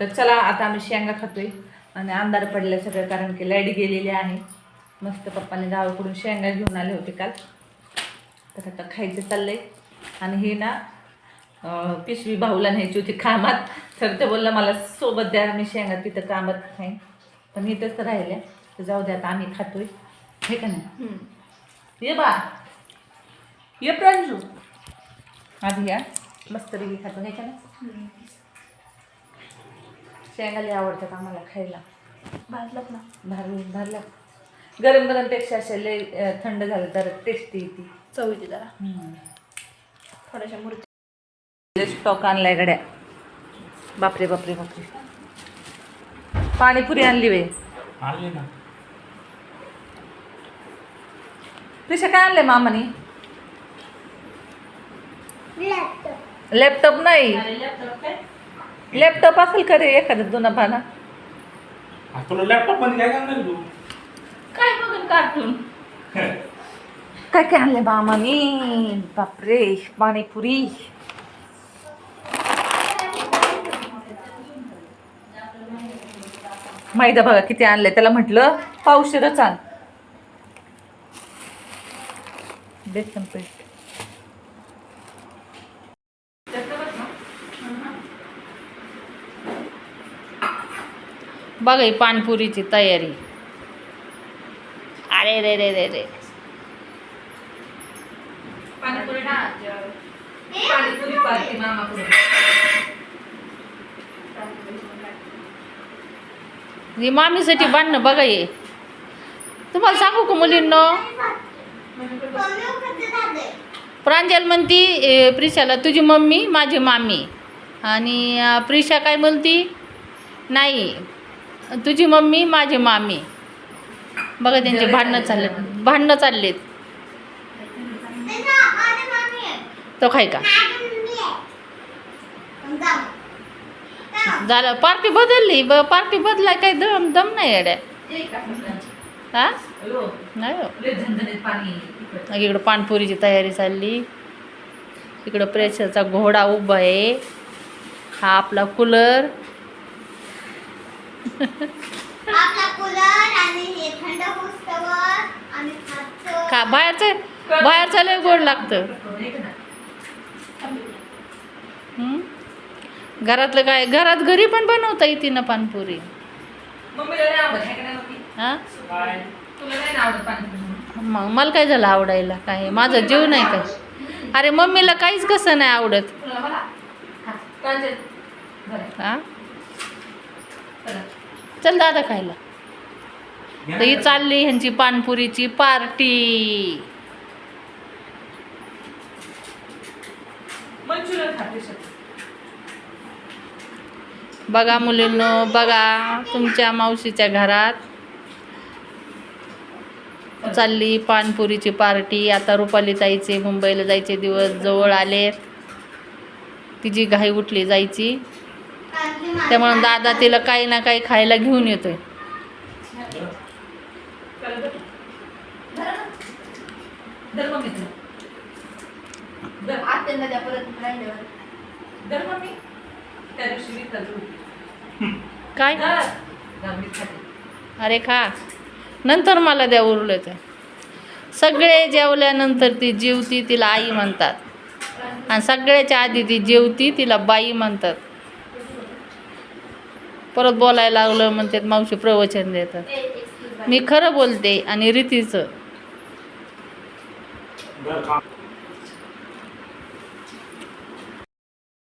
तर चला आता आम्ही शेंगा खातोय. आणि अंधार पडले सगळं कारण की लाइट गेलेली आहे. मस्त पप्पाने गावाकडून शेंगा घेऊन आले होते काल. तर आता खायचं चाललंय. आणि हे ना पिशवी भाऊला न्यायची होती कामात. तर ते बोललं मला सोबत द्या मी शेंगा तिथं कामात खाईन. पण इथंच राहिल्या. तर जाऊ द्या आता आम्ही खातोय. हे का नाही? ये बा. ये प्रांजू. आधी या. मस्त खातो हे का नाही? शेंगा लय आवडतात आम्हाला खायला. भाजलात ना. भारी भरला गरम गरमपेक्षा असे लय अं, थंड झालं तर टेस्टी येते चव येते जरा. थोड्याशा मूर्ती स्टॉक आणलाय गड्या. बापरे बापरे बापरे. पाणीपुरी आणली वे आणले ना. तुझ्या काय आणलंय मामानी? लॅपटॉप नाही. लॅपटॉप असेल का रे एखादा जुना पाना तुला लॅपटॉपमध्ये काय करणार तू? काय बघून कार्टून काय काय आणलंय मामानी बापरे पाणीपुरी. मैदा बघा किती आणलंय. त्याला म्हटलं पावशेरच आण. बेसन पीठ. बघा ही पानपुरीची तयारी. अरे रे रे रे रे. ही मामीसाठी बांधणं बघा ये तुम्हाला सांगू का मुलींनो? प्रांजल म्हणती प्रिशाला तुझी मम्मी माझी मामी. आणि प्रिशा काय म्हणती? नाही. तुझी मम्मी माझी मामी. बघा त्यांचे भांडणं चाललेत भांडणं चाललेत. तो खाय का? झालं. पार्टी बदलली. ब पार्टी बदलाय काही दम दम नाही येड्या. हा? नाही हो. इकडं. पानपुरीची तयारी चालली. इकडं प्रेशरचा घोडा उभा आहे. हा आपला कूलर आपला कूलर आणि हे थंड पुस्तवर आणि खातो का? बाहेरचं बाहेरचं लय गोड लागतं. हं? घरातलं काय? घरात घरी पण बनवता येते ना पानपुरी? हा? मग मला काय झालं आवडायला? काय? माझा जीव नाही काय अरे मम्मीला काहीच कसं नाही आवडत. हा, प्रांजल. बरं, हा चला. चल दादा खायला. तर ही चालली ह्यांची पानपुरीची पार्टी. बघा मुलींनो बघा तुमच्या मावशीच्या घरात. चालली पानपुरीची पार्टी. आता रुपाली ताईचे मुंबईला जायचे दिवस जवळ आले तिची घाई उठली जायची. त्यामुळे दादा तिला काही ना काही खायला घेऊन येतोय. काय? अरे खा. नंतर मला द्या उरलं तर सगळे जेवल्यानंतर ती जेवती तिला आई म्हणतात. आणि सगळ्याच्या आधी ती जेवती तिला बाई म्हणतात. परत बोलायला लागलं म्हणतात मावशी प्रवचन देतात. मी खरं बोलते आणि रीतीचं.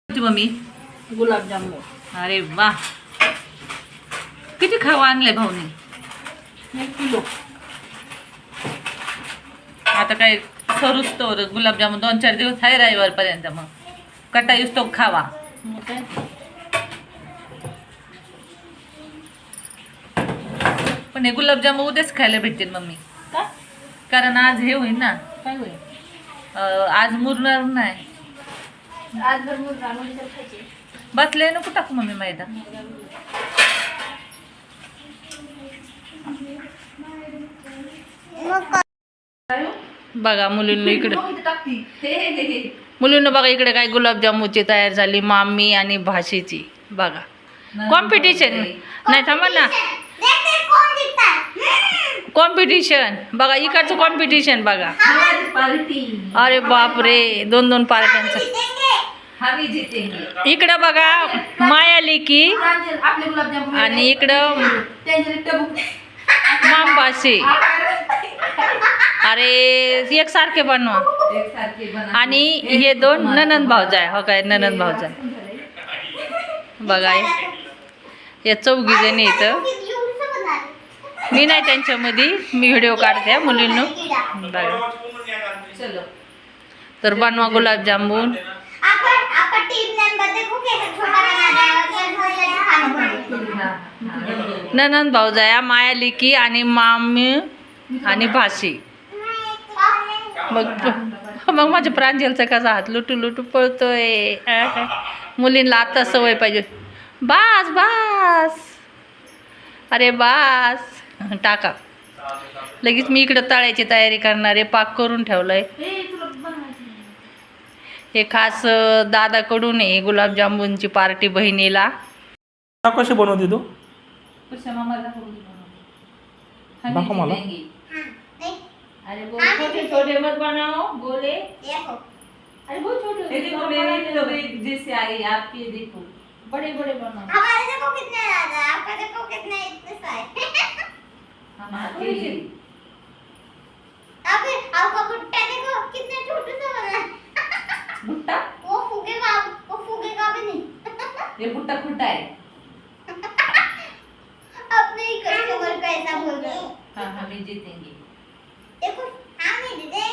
मम्मी? गुलाबजामुन. अरे वा. किती खावा आणले भाऊने? किलो. आता काय सरूच तर गुलाबजामुन दोन चार दिवस आहे रविवारपर्यंत मग. कटा येऊस तो खावा मग काय पण हे गुलाबजामुन उद्याच खायला भेटतील मम्मी. का? कारण आज हे होईल ना. काय होईल? अं, आज मुरणार नाही. खायचे. बसले नको टाकू मम्मी मैदा? बघा मुलींना इकडे. मुलींना बघा इकडे काय गुलाबजामुनची तयार झाली मामी आणि भाषेची. बघा. कॉम्पिटिशन नाही. थांबा ना. कॉम्पिटिशन बघा इकडचं कॉम्पिटिशन बघा. अरे बाप अरे बापरे दोन दोन पार्ट्यांचं. इकडं बघा माया लेकी आणि इकडं त्यांचे मांबाशी अरे एकसारखे बनवा. आणि हे दोन ननंद भाऊजाय. हो काय ननंद भाऊजा बघा हे- चौघी जणी इथं. मी नाही त्यांच्यामध्ये मी व्हिडिओ काढते मुलींनो. बघा. तर बनवा हा. ननंद भाऊजाया माया लिकी आणि मामी आणि भाशी मग मग माझ्या प्रांजलचा कसा हात लुटू लुटू पळतोय. मुलींना आता सवय पाहिजे. बास बास. अरे बास. टाका. लगेच मी इकडं तळायची तयारी करणार आहे पाक करून ठेवलंय. हे खास दादाकडून आहे गुलाबजामुनची पार्टी बहिणीला. कशी बनवते तू? मला. अरे वो छोटे छोटे मत बनाओ गोले अरे वो छोटे ये देखो मेरी टोकरी जैसे आई आपकी ये देखो. बड़े बड़े बनाओ हमारे देखो कितने ज्यादा आपका देखो कितने इतने सारे. हम आते हैं आपका भुट्टा देखो कितने छोटे से बना है। भुट्टा वो फूगेगा वो फूगेगा भी नहीं। ये भुट्टा खुट्टा है। अपने ही कस्टमर का ऐसा बोल रहे हो। हाँ हम ही। जीतेंगे देखो हम ही। दे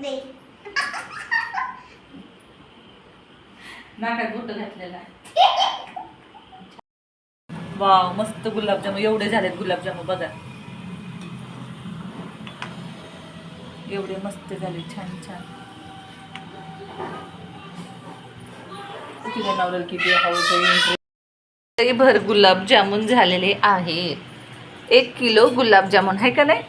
नहीं। नाकात बोट घातलेला वाव मस्त गुलाबजाम एवढे झालेत गुलाबजाम बघा. एवढे मस्त झाले छान छान. किती जनावर किती हवं भर गुलाबजामुन झालेले आहेत. एक किलो गुलाबजामुन आहे का नाही?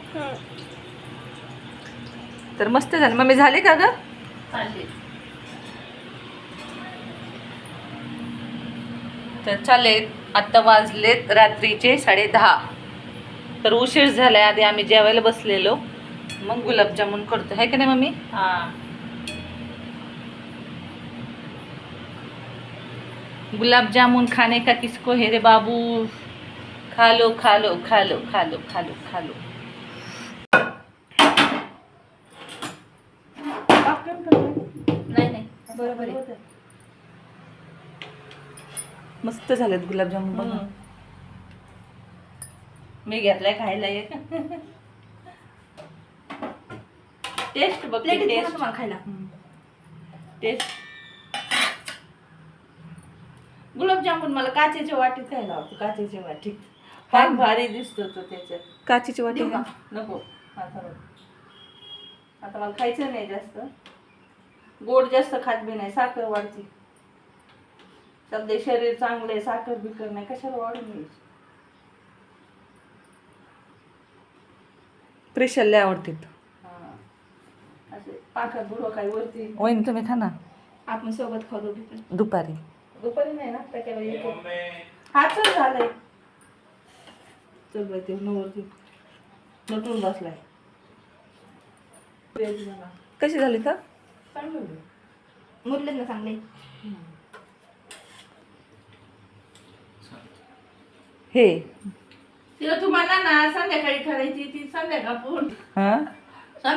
तर मस्त झाले. मग मी झाले का ग? तर चालेल आत्ता वाजलेत रात्रीचे साडे दहा तर उशीर झालाय आधी आम्ही जेवायला बसलेलो. मग गुलाबजामुन करतो आहे का नाही मम्मी? हां. गुलाबजामुन खाने का किसको है रे बाबू? खा लो खा लो खा लो खा लो खा लो खा लो नाही नाही. बरोबर आहे. मस्त झालेत गुलाबजामुन बघा मी घेतलाय खायला एक. टेस्ट बघ टेस्ट. खायला. टेस्ट गुलाबजामुन मला काचेच्या वाटीत खायला आवडतो काचेच्या वाटीत. फार भारी दिसतो तो त्याच्यात. काचीची वाटी? नको. आता मला खायचं नाही जास्त. गोड जास्त खात बी नाही साखर वाढते. सध्या शरीर चांगलं आहे साखर बिकर नाही कशाला वाढून घ्यायची? प्रेशरला आवडते हा. असे पाकात बुडवा काय वरती? वहिनी तुम्ही खा ना. आपण सोबत खाऊ दोघी पण. दुपारी. दुपारी नाही ना? त्याच्यावर येतो हा चल झालंय. चल बाई ते नवरती नटून बसलाय. तेच मला. कशी झाली का चांगलं आहे. मुरले ना चांगले हे. तिला तुम्हाला ना संध्याकाळी करायची ती संध्याकाळ हा? संध्या